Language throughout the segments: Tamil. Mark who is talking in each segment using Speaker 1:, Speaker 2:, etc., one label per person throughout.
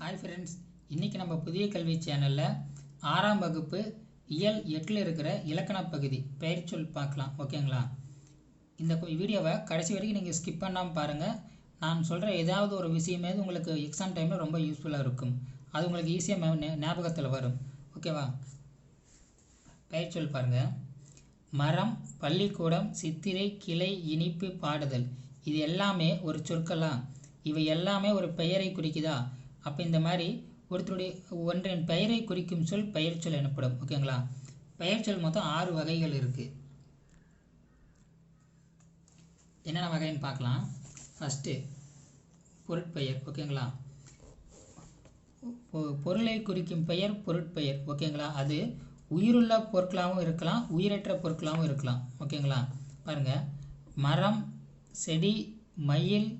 Speaker 1: ஹாய் ஃப்ரெண்ட்ஸ் இன்றைக்கி நம்ம புதிய கல்வி சேனலில் ஆறாம் வகுப்பு இயல் எட்டில் இருக்கிற இலக்கண பகுதி பெயர்ச்சொல் பார்க்கலாம். ஓகேங்களா இந்த வீடியோவை கடைசி வரைக்கும் நீங்கள் ஸ்கிப் பண்ணாமல் பாருங்கள் நான் சொல்கிற ஏதாவது ஒரு விஷயமே உங்களுக்கு எக்ஸாம் டைமில் ரொம்ப யூஸ்ஃபுல்லாக இருக்கும். அது உங்களுக்கு ஈஸியாக ஞாபகத்தில் வரும். ஓகேவா பெயர்ச்சொல் பாருங்கள் மரம் பள்ளிக்கூடம் சித்திரை கிளை இனிப்பு பாடுதல். இது எல்லாமே ஒரு சொற்களா? இவை எல்லாமே ஒரு பெயரை குறிக்குதா? அப்போ இந்த மாதிரி ஒருத்தருடைய ஒன்றின் பெயரை குறிக்கும் சொல் பெயர்ச்சொல் எனப்படும். ஓகேங்களா பெயர்ச்சொல் மொத்தம் ஆறு வகைகள் இருக்குது என்னென்ன வகைன்னு பார்க்கலாம். ஃபஸ்ட்டு பொருட்பெயர். ஓகேங்களா பொருளை குறிக்கும் பெயர் பொருட்பெயர். ஓகேங்களா அது உயிருள்ள பொருட்களாகவும் இருக்கலாம் உயிரற்ற பொருட்களாகவும் இருக்கலாம். ஓகேங்களா பாருங்கள் மரம் செடி மயில்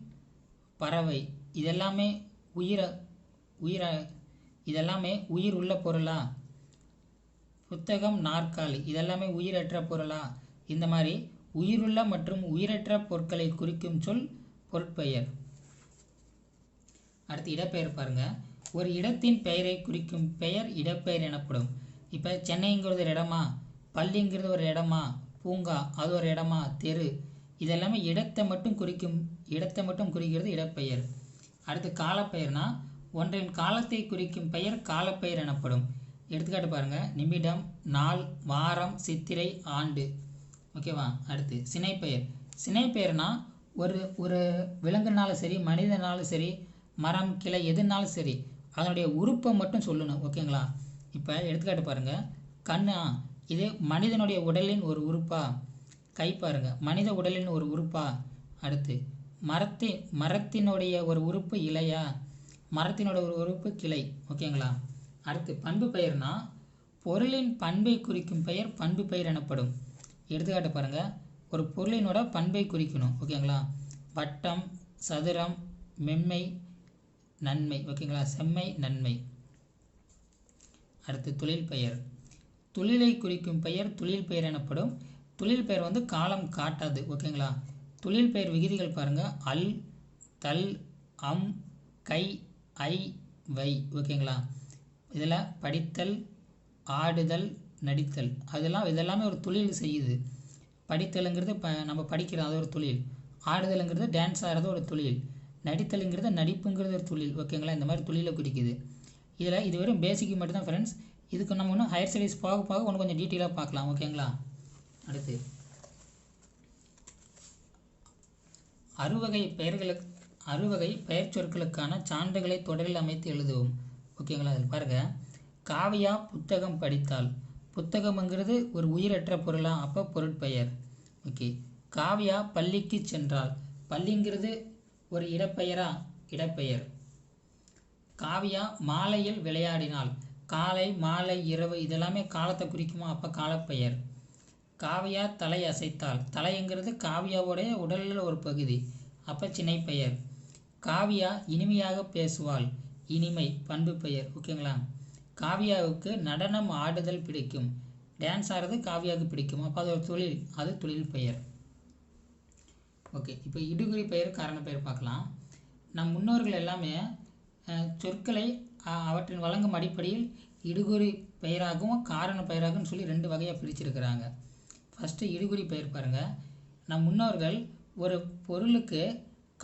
Speaker 1: பறவை இதெல்லாமே உயிரை உயிர இதெல்லாமே உயிர் உள்ள பொருளா? புத்தகம் நாற்காலி இதெல்லாமே உயிரற்ற பொருளா? இந்த மாதிரி உயிருள்ள மற்றும் உயிரற்ற பொருட்களை குறிக்கும் சொல் பொருட்பெயர். அடுத்து இடப்பெயர் பாருங்க. ஒரு இடத்தின் பெயரை குறிக்கும் பெயர் இடப்பெயர் எனப்படும். இப்போ சென்னைங்கிறது ஒரு இடமா? பள்ளிங்கிறது ஒரு இடமா? பூங்கா அது ஒரு இடமா? தெரு. இதெல்லாமே இடத்தை மட்டும் குறிக்கும் இடத்தை மட்டும் குறிக்கிறது இடப்பெயர். அடுத்து காலப்பெயர்னா ஒன்றின் காலத்தை குறிக்கும் பெயர் காலப்பெயர் எனப்படும். எடுத்துக்காட்டு பாருங்கள் நிமிடம் நாள் வாரம் சித்திரை ஆண்டு. ஓகேவா அடுத்து சினைப்பெயர். சினைப்பெயர்னால் ஒரு ஒரு விலங்குனாலும் சரி மனிதனாலும் சரி மரம் கிளை எதுனாலும் சரி அதனுடைய உறுப்பை மட்டும் சொல்லணும். ஓகேங்களா இப்போ எடுத்துக்காட்டு பாருங்க. கண்ணா இது மனிதனுடைய உடலின் ஒரு உறுப்பா? கை பாருங்கள் மனித உடலின் ஒரு உறுப்பா? அடுத்து மரத்தின் மரத்தினுடைய ஒரு உறுப்பு இலையா? மரத்தினோட ஒரு உறுப்பு கிளை ஓகேங்களா? அடுத்து பண்பு பெயர்னா பொருளின் பண்பை குறிக்கும் பெயர் பண்பு பெயர் எனப்படும். எடுத்துக்காட்டு பாருங்கள் ஒரு பொருளினோட பண்பை குறிக்கணும் ஓகேங்களா? வட்டம் சதுரம் மென்மை நன்மை ஓகேங்களா? செம்மை நன்மை. அடுத்து தொழில் பெயர். தொழிலை குறிக்கும் பெயர் தொழில் பெயர் எனப்படும். தொழில் பெயர் வந்து காலம் காட்டாது ஓகேங்களா? தொழில் பெயர் விகுதிகள் பாருங்கள் அல் தல் அம் கை ஐ வை. ஓகேங்களா? இதில் படித்தல் ஆடுதல் நடித்தல். அதெல்லாம் இதெல்லாமே ஒரு தொழில் செய்யுது. படித்தலுங்கிறது ப நம்ம படிக்கிறோம் அது ஒரு தொழில். ஆடுதலுங்கிறது டான்ஸ் ஆடுறது ஒரு தொழில். நடித்தலுங்கிறது நடிப்புங்கிறது ஒரு தொழில். ஓகேங்களா? இந்த மாதிரி தொழிலை குறிக்குது. இதில் இது வெறும் பேசிக் மட்டும் தான் ஃப்ரெண்ட்ஸ் இதுக்கு நம்ம இன்னும் ஹையர் ஸ்டடீஸ் போக போக ஒன்று கொஞ்சம் டீட்டெயிலாக பார்க்கலாம். ஓகேங்களா? அடுத்து. அறுவகை பெயர்களுக்கு அறுவகை பெயர் சொற்களுக்கான சான்றுகளை தொடரில் அமைத்து எழுதுவோம். ஓகேங்களா அதில் பாருங்க. காவியா புத்தகம் படித்தால். புத்தகம்ங்கிறது ஒரு உயிரற்ற பொருளா? அப்போ பொருட்பெயர். ஓகே காவியா பள்ளிக்கு சென்றால். பள்ளிங்கிறது ஒரு இடப்பெயரா? இடப்பெயர். காவியா மாலையில் விளையாடினாள் காலை மாலை இரவு இதெல்லாமே காலத்தை குறிக்குமா? அப்போ காலப்பெயர். காவியா தலை அசைத்தாள் தலைங்கிறது காவியாவுடைய உடலில் ஒரு பகுதி. அப்போ சினைப்பெயர். காவியா இனிமையாக பேசுவாள். இனிமை பண்பு பெயர் ஓகேங்களா? காவியாவுக்கு நடனம் ஆடுதல் பிடிக்கும். டான்ஸ் ஆடுறது காவியாவுக்கு பிடிக்கும். அப்போ அது ஒரு தொழில் அது தொழில் பெயர். ஓகே இப்போ இடுகுறி பெயர் காரண பெயர் பார்க்கலாம். நம் முன்னோர்கள் எல்லாமே சொற்களை அவற்றின் வழங்கும் அடிப்படையில் இடுகுறி பெயராகவும் காரண பெயராகவும் சொல்லி ரெண்டு வகையாக பிரிச்சிருக்கிறாங்க. ஃபஸ்ட்டு இடுகுறி பெயர் பாருங்கள் நம் முன்னோர்கள் ஒரு பொருளுக்கு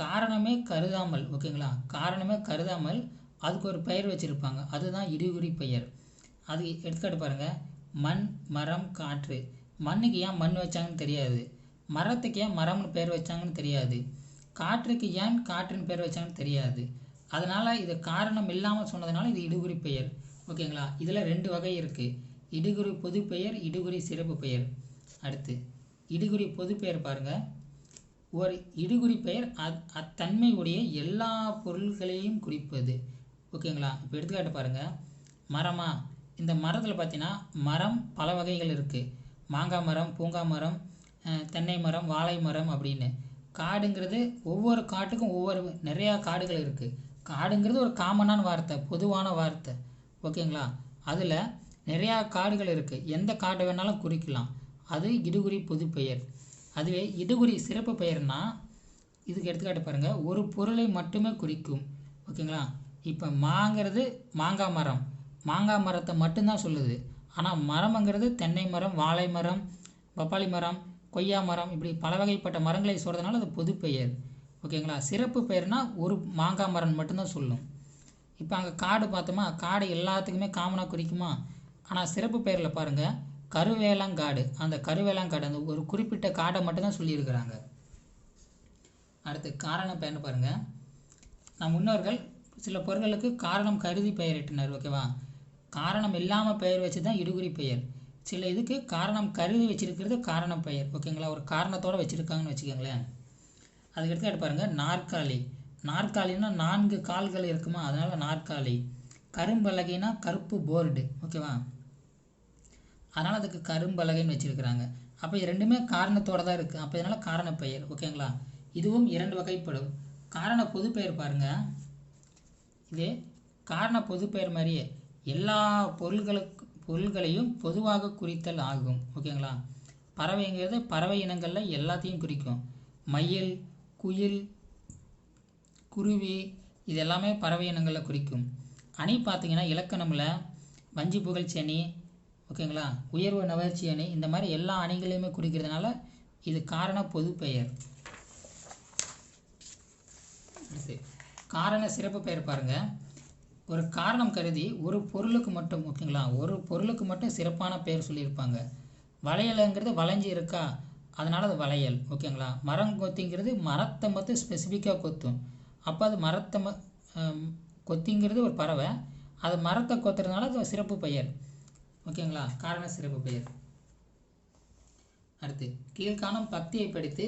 Speaker 1: காரணமே கருதாமல் ஓகேங்களா? காரணமே கருதாமல் அதுக்கு ஒரு பெயர் வச்சுருப்பாங்க. அதுதான் இடிகுறி பெயர். அது எடுத்துக்காட்டு பாருங்கள் மண் மரம் காற்று. மண்ணுக்கு ஏன் மண் வச்சாங்கன்னு தெரியாது. மரத்துக்கு ஏன் மரம்னு பேர் வச்சாங்கன்னு தெரியாது. காற்றுக்கு ஏன் காற்றுன்னு பேர் வச்சாங்கன்னு தெரியாது. அதனால் இது காரணம் இல்லாமல் சொன்னதுனால இது இடுகுறி பெயர். ஓகேங்களா? இதில் ரெண்டு வகை இருக்குது இடுகுறி பொது பெயர் இடுகுறி சிறப்பு பெயர். அடுத்து இடுகுறி பொது பெயர் பாருங்கள் ஒரு இடுகுறி பெயர் அத் அத்தன்மை உடைய எல்லா பொருள்களையும் குறிப்பது. ஓகேங்களா? இப்போ எடுத்துக்காட்டு பாருங்கள் மரமா? இந்த மரத்தில் பார்த்தீங்கன்னா மரம் பல வகைகள் இருக்குது மாங்காய் மரம் பூங்கா மரம் தென்னை மரம் வாழை மரம் அப்படின்னு. காடுங்கிறது ஒவ்வொரு காட்டுக்கும் ஒவ்வொரு நிறையா காடுகள் இருக்குது காடுங்கிறது ஒரு காமனான வார்த்தை பொதுவான வார்த்தை. ஓகேங்களா? அதில் நிறையா காடுகள் இருக்குது எந்த காடு வேணாலும் குறிக்கலாம். அது இடுகுறி பொது பெயர் அதுவே இடுகுறி சிறப்பு பெயர்னா இதுக்கு எடுத்துக்காட்டு பாருங்கள் ஒரு பொருளை மட்டுமே குறிக்கும். ஓகேங்களா? இப்போ மாங்கிறது மாங்காய் மரம். மாங்காய் மரத்தை மட்டும்தான் சொல்லுது. ஆனால் மரம்ங்கிறது தென்னை மரம் வாழை மரம் பப்பாளி மரம் கொய்யா மரம் இப்படி பல வகைப்பட்ட மரங்களை சொல்கிறதுனால அது பொது பெயர். ஓகேங்களா? சிறப்பு பெயர்னா ஒரு மாங்காய் மரம் மட்டும்தான் சொல்லும். இப்போ அங்கே காடு பார்த்தோமா? காடு எல்லாத்துக்குமே காமனாக குறிக்குமா? ஆனால் சிறப்பு பெயரில் பாருங்கள் கருவேலங்காடு. அந்த கருவேலங்காடு அந்த ஒரு குறிப்பிட்ட காடை மட்டும்தான் சொல்லியிருக்கிறாங்க. அடுத்து காரண பெயர்னு பாருங்கள் நம் முன்னோர்கள் சில பொருட்களுக்கு காரணம் கருதி பெயரிட்டனர் ஓகேவா காரணம் இல்லாமல் பெயர் வச்சு தான் இடுகுறி பெயர். சில இதுக்கு காரணம் கருதி வச்சிருக்கிறது காரணம் பெயர் ஓகேங்களா ஒரு காரணத்தோடு வச்சுருக்காங்கன்னு வச்சுக்கோங்களேன். அதுக்கடுத்து எடுத்து பாருங்கள் நாற்காலி. நாற்காலின்னா நான்கு கால்கள் இருக்குமா? அதனால் நாற்காலி. கரும்பலகைனா கருப்பு போர்டு ஓகேவா அதனால் அதுக்கு கரும்பலகைன்னு வச்சுருக்கிறாங்க. அப்போ இது ரெண்டுமே காரணத்தோடு தான் இருக்குது அப்போ இதனால் காரண பெயர் ஓகேங்களா? இதுவும் இரண்டு வகைப்படும். காரண பொதுப்பெயர் பாருங்கள் இது காரண பொதுப்பெயர் மாதிரியே எல்லா பொருள்களுக்கு பொருள்களையும் பொதுவாக குறித்தல் ஆகும். ஓகேங்களா? பறவைங்கிறது பறவை இனங்களில் எல்லாத்தையும் குறிக்கும். மயில் குயில் குருவி இது எல்லாமே பறவை இனங்களில் குறிக்கும். அணி பார்த்தீங்கன்னா இலக்கணமில் வஞ்சி புகழ் செனி ஓகேங்களா? உயர்வு நவர்ச்சி அணி இந்த மாதிரி எல்லா அணிகளையுமே குறிக்கிறதுனால இது காரண பொது பெயர் காரண சிறப்பு பெயர் பாருங்கள் ஒரு காரணம் கருதி ஒரு பொருளுக்கு மட்டும் ஓகேங்களா? ஒரு பொருளுக்கு மட்டும் சிறப்பான பெயர் சொல்லியிருப்பாங்க. வளையலுங்கிறது வளைஞ்சி இருக்கா? அதனால் அது வளையல் ஓகேங்களா? மரம் கொத்திங்கிறது மரத்தை மட்டும் ஸ்பெசிஃபிக்காக கொத்தும். அப்போ அது மரத்தை ம கொத்திங்கிறது ஒரு பறவை. அது மரத்தை கொத்துறதுனால அது சிறப்பு பெயர். ஓகேங்களா? காரண சிறப்பு பெயர். அடுத்து கீழ்காணும் பக்தியை படித்து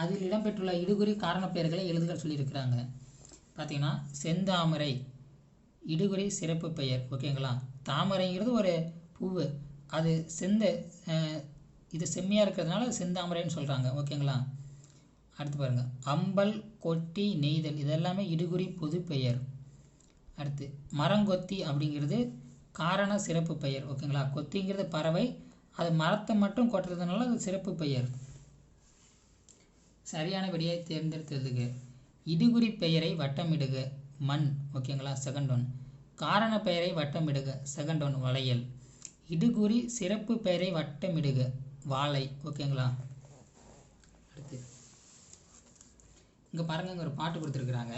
Speaker 1: அதில் இடம்பெற்றுள்ள இடுகுறி காரண பெயர்களை எழுதுக சொல்லியிருக்கிறாங்க. பார்த்தீங்கன்னா செந்தாமரை இடுகுறி சிறப்பு பெயர் ஓகேங்களா? தாமரைங்கிறது ஒரு பூவு. அது செந்த இது செம்மையாக இருக்கிறதுனால செந்தாமரைன்னு சொல்கிறாங்க ஓகேங்களா? அடுத்து பாருங்க அம்பல் கொட்டி நெய்தல் இதெல்லாமே இடுகுறி பொது பெயர். அடுத்து மரங்கொத்தி அப்படிங்கிறது காரண சிறப்பு பெயர் ஓகேங்களா? கொத்திங்கிறது பறவை அது மரத்தை மட்டும் கொட்டுறதுனால அது சிறப்பு பெயர். சரியான விடையை தேர்ந்தெடுத்ததுக்கு. இடுகுறி பெயரை வட்டமிடுக மண் ஓகேங்களா? செகண்ட் ஒன் காரண பெயரை வட்டமிடுக செகண்ட் ஒன் வளையல். இடுகுறி சிறப்பு பெயரை வட்டமிடுக வாழை ஓகேங்களா? அடுத்து. இங்கே பாருங்க இங்கே ஒரு பாட்டு கொடுத்துருக்குறாங்க.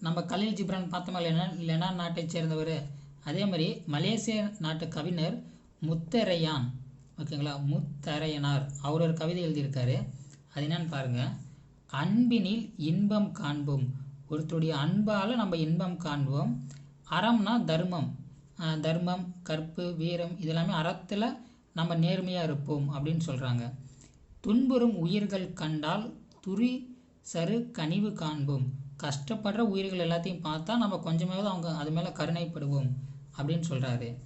Speaker 1: நம்ம கலீல் ஜிப்ரான் பார்த்தோமா இல்லைனா இல்லைன்னா நாட்டை சேர்ந்தவர் அதே மாதிரி மலேசிய நாட்டு கவிஞர் முத்தரையான். ஓகேங்களா? முத்தரையனார். அவர் ஒரு கவிதை எழுதியிருக்காரு. அது என்னன்னு பாருங்க. அன்பினில் இன்பம் காண்போம். ஒருத்தருடைய அன்பால் நம்ம இன்பம் காண்போம். அறம்னா தர்மம். தர்மம் கற்பு வீரம் இதெல்லாமே அறத்தில் நம்ம நேர்மையாக இருப்போம் அப்படின்னு சொல்கிறாங்க துன்புறும் உயிர்கள் கண்டால் துரி சரு கனிவு காண்போம். கஷ்டப்படுற உயிர்கள் எல்லாத்தையும் பார்த்தா நம்ம கொஞ்சமாவது அவங்க அது மேலே கருணைப்படுவோம். அப்படின்னு சொல்கிறாரு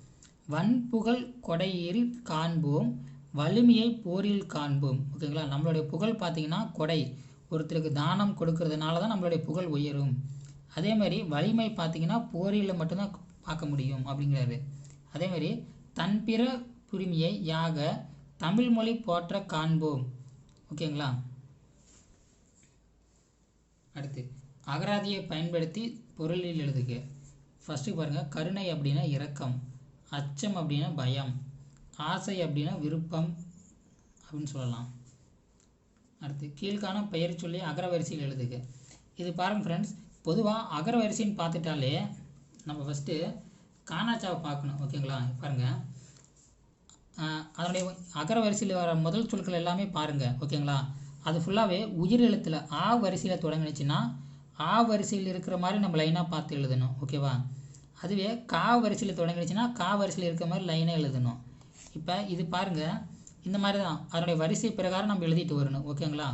Speaker 1: வன்புகழ் கொடையில் காண்போம் வலிமையை போரில் காண்போம். ஓகேங்களா? நம்மளுடைய புகழ் பார்த்தீங்கன்னா கொடை. ஒருத்தருக்கு தானம் கொடுக்கறதுனால தான் நம்மளுடைய புகழ் உயரும். அதே மாதிரி வலிமை பார்த்தீங்கன்னா போரில் மட்டும்தான் பார்க்க முடியும் அப்படிங்கிறாரு. அதே மாதிரி தன் பிற புரிமையை யாக தமிழ்மொழி போற்ற காண்போம். ஓகேங்களா? அடுத்து அகராதியை பயன்படுத்தி பொருளில் எழுதுக. ஃபஸ்ட்டு பாருங்கள் கருணை அப்படின்னா இரக்கம் அச்சம் அப்படின்னா பயம் ஆசை அப்படின்னா விருப்பம் அப்படின்னு சொல்லலாம். அடுத்து கீழ்கான பெயர் சொல்லி அகரவரிசையில் எழுதுக. இது பாருங்கள் ஃப்ரெண்ட்ஸ் பொதுவாக அகரவரிசைன்னு பார்த்துட்டாலே நம்ம ஃபஸ்ட்டு காணாச்சாவை பார்க்கணும் ஓகேங்களா பாருங்கள் அதனுடைய அகர வரிசையில் வர முதல் சொற்கள் எல்லாமே பாருங்கள் ஓகேங்களா அது ஃபுல்லாகவே உயிர் எழுத்தில் ஆ வரிசையில் தொடங்கினுச்சுன்னா ஆ வரிசையில் இருக்கிற மாதிரி நம்ம லைனாக பார்த்து எழுதணும் ஓகேவா அதுவே கா வரிசையில் தொடங்கிடுச்சுன்னா கா வரிசையில் இருக்கிற மாதிரி லைனாக எழுதணும். இப்போ இது பாருங்கள் இந்த மாதிரி தான். அதனுடைய வரிசை பிரகாரம் நம்ம எழுதிட்டு வரணும் ஓகேங்களா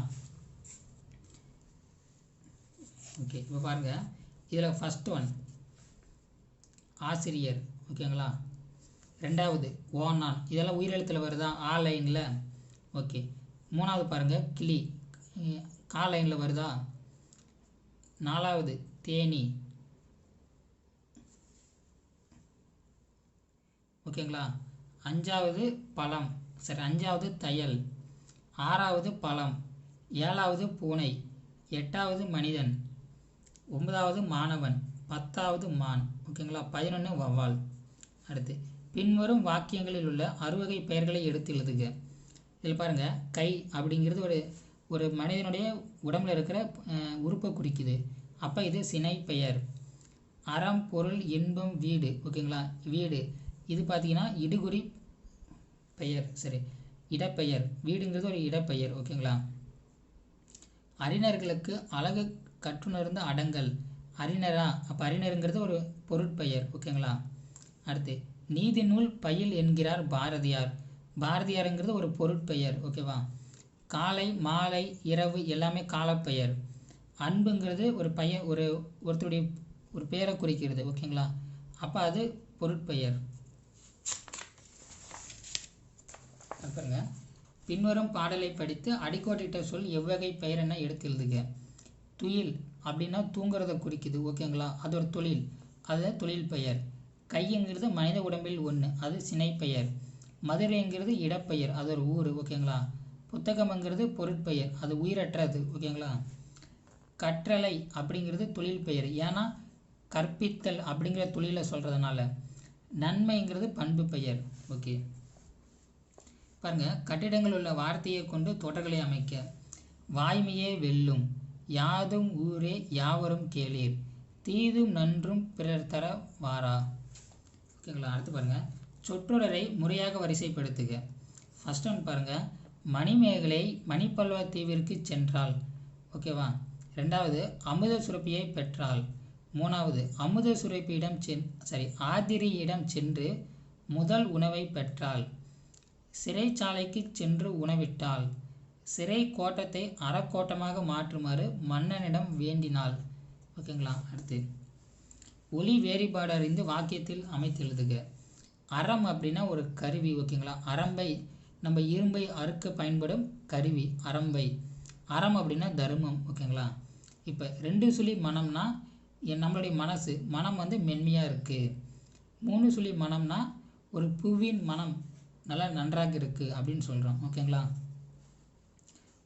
Speaker 1: ஓகே இப்போ பாருங்கள் இதில் ஃபஸ்ட் ஒன் ஆசிரியர் ஓகேங்களா ரெண்டாவது ஓனான் இதெல்லாம் உயிரெழுத்தில் வருதா? ஆ லைனில் ஓகே மூணாவது பாருங்கள் கிளி. கா லைனில் வருதா? நாலாவது தேனி. ஓகேங்களா? அஞ்சாவது பழம். சரி அஞ்சாவது தையல். ஆறாவது பழம். ஏழாவது பூனை. எட்டாவது மனிதன். ஒன்பதாவது மாணவன். பத்தாவது மான். ஓகேங்களா? பதினொன்று வவ்வால் அடுத்து பின்வரும் வாக்கியங்களில் உள்ள அறுவகை பெயர்களை எடுத்து எழுதுக. இதில் பாருங்கள் கை அப்படிங்கிறது ஒரு ஒரு மனிதனுடைய உடம்புல இருக்கிற உறுப்பை குறிக்குது அப்போ இது சினை பெயர். அறம் பொருள் இன்பம் வீடு. ஓகேங்களா? வீடு. இது பார்த்தீங்கன்னா இடுகுறி பெயர். சரி. இடப்பெயர். வீடுங்கிறது ஒரு இடப்பெயர். ஓகேங்களா? அறிஞர்களுக்கு அழகு கற்றுணர்ந்த அடங்கல். அறிஞரா? அப்போ அறிஞருங்கிறது ஒரு பொருட்பெயர். ஓகேங்களா? அடுத்து நீதி நூல் பயில் என்கிறார் பாரதியார். பாரதியாருங்கிறது ஒரு பொருட்பெயர். ஓகேவா? காலை மாலை இரவு எல்லாமே காலப்பெயர். அன்புங்கிறது ஒரு பையன் ஒரு ஒருத்தருடைய ஒரு பெயரை குறிக்கிறது ஓகேங்களா? அப்போ அது பொருட்பெயர். பாருங்க. பின்வரும் பாடலை படித்து அடிக்கோட்டிட்ட சொல் எவ்வகை பெயர் என எடுத்து எழுதுக. துயில் அப்படின்னா தூங்குறத குறிக்குது ஓகேங்களா? அது ஒரு தொழில். அது தொழில் பெயர். கைங்கிறது மனித உடம்பில் ஒன்று அது சினை பெயர் மதுரைங்கிறது இடப்பெயர் அது ஒரு ஊர் ஓகேங்களா? புத்தகம்ங்கிறது பொருட்பெயர். அது உயிரற்றது ஓகேங்களா? கற்றலை அப்படிங்கிறது தொழில் பெயர் ஏன்னா கற்பித்தல் அப்படிங்கிற தொழிலை சொல்கிறதுனால நன்மைங்கிறது பண்பு பெயர் ஓகே. பாருங்கள் கட்டிடங்கள் உள்ள வார்த்தையை கொண்டு தொடர்களை அமைக்க. வாய்மையே வெல்லும். யாதும் ஊரே யாவரும் கேளீர். தீதும் நன்றும் பிறர் தர வாரா. ஓகேங்களா? அடுத்து பாருங்கள் சொற்றொடரை முறையாக வரிசைப்படுத்துக. ஃபர்ஸ்ட் ஒன் பாருங்கள் மணிமேகலை மணிப்பல்வ தீவிற்கு சென்றாள். ஓகேவா ரெண்டாவது அமுத சுரப்பியை பெற்றாள். மூணாவது அமுத சுரப்பியிடம் சென் சாரி ஆதிரியிடம் சென்று முதல் உணவை பெற்றாள். சிறைச்சாலைக்கு சென்று உணவிட்டாள். சிறை கோட்டத்தை அறக்கோட்டமாக மாற்றுமாறு மன்னனிடம் வேண்டினாள். ஓகேங்களா அடுத்து ஒளி வேறுபாடு அறிந்து வாக்கியத்தில் அமைத்து எழுதுக. அறம் அப்படின்னா ஒரு கருவி ஓகேங்களா அரம்பை நம்ம இரும்பை அறுக்க பயன்படும் கருவி அறம்பை அறம் அப்படின்னா தர்மம் ஓகேங்களா? இப்போ ரெண்டு சுழி மனம்னா என் நம்மளுடைய மனசு மனம் வந்து மென்மையாக இருக்குது மூணு சுழி மனம்னா ஒரு புவியின் மனம் நல்லா நன்றாக இருக்குது அப்படின்னு சொல்கிறோம் ஓகேங்களா?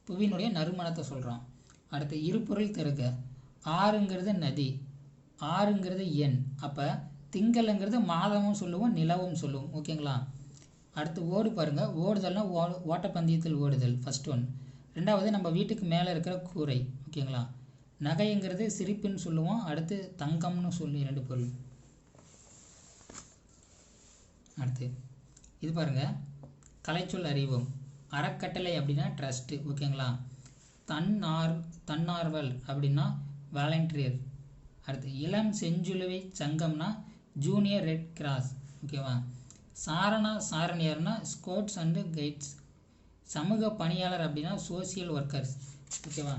Speaker 1: புவியினுடைய நறுமணத்தை சொல்கிறோம் அடுத்து இருபொருள் தருக. ஆறுங்கிறது நதி ஆறுங்கிறது எண். அப்போ திங்களுங்கிறது மாதமும் சொல்லுவோம் நிலவும் சொல்லுவோம் ஓகேங்களா? அடுத்து ஓடு பாருங்கள் ஓடுதல்னால் ஓ ஓட்டப்பந்தயத்தில் ஓடுதல் ஃபர்ஸ்ட் ஒன் ரெண்டாவது நம்ம வீட்டுக்கு மேலே இருக்கிற கூரை ஓகேங்களா? நகைங்கிறது சிரிப்புன்னு சொல்லுவோம். அடுத்து தங்கம்னு சொல்லி ரெண்டு பொருள். அடுத்து இது பாருங்கள் கலைச்சொல் அறிவோம். அறக்கட்டளை அப்படின்னா ட்ரஸ்ட்டு ஓகேங்களா? தன்னார் தன்னார்வல் அப்படின்னா வாலண்டியர் அடுத்து இளம் செஞ்சிலுவை சங்கம்னா ஜூனியர் ரெட் கிராஸ் ஓகேவா? சாரணா சாரணியர்னா ஸ்கோட்ஸ் அண்டு கைட்ஸ். சமூக பணியாளர் அப்படின்னா சோசியல் ஒர்க்கர்ஸ். ஓகேவா?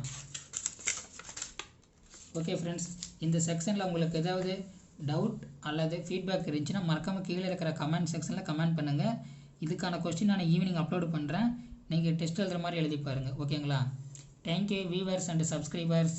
Speaker 1: ஓகே ஃப்ரெண்ட்ஸ் இந்த செக்ஷனில் உங்களுக்கு ஏதாவது டவுட் அல்லது ஃபீட்பேக் இருந்துச்சுன்னா மறக்காமல் கீழே இருக்கிற கமெண்ட் செக்ஷனில் கமெண்ட் பண்ணுங்கள் இதுக்கான கொஸ்டின் நான் ஈவினிங் அப்லோடு பண்ணுறேன் நீங்கள் டெஸ்ட் எழுதுகிற மாதிரி எழுதி பாருங்கள் ஓகேங்களா? Thank you viewers and subscribers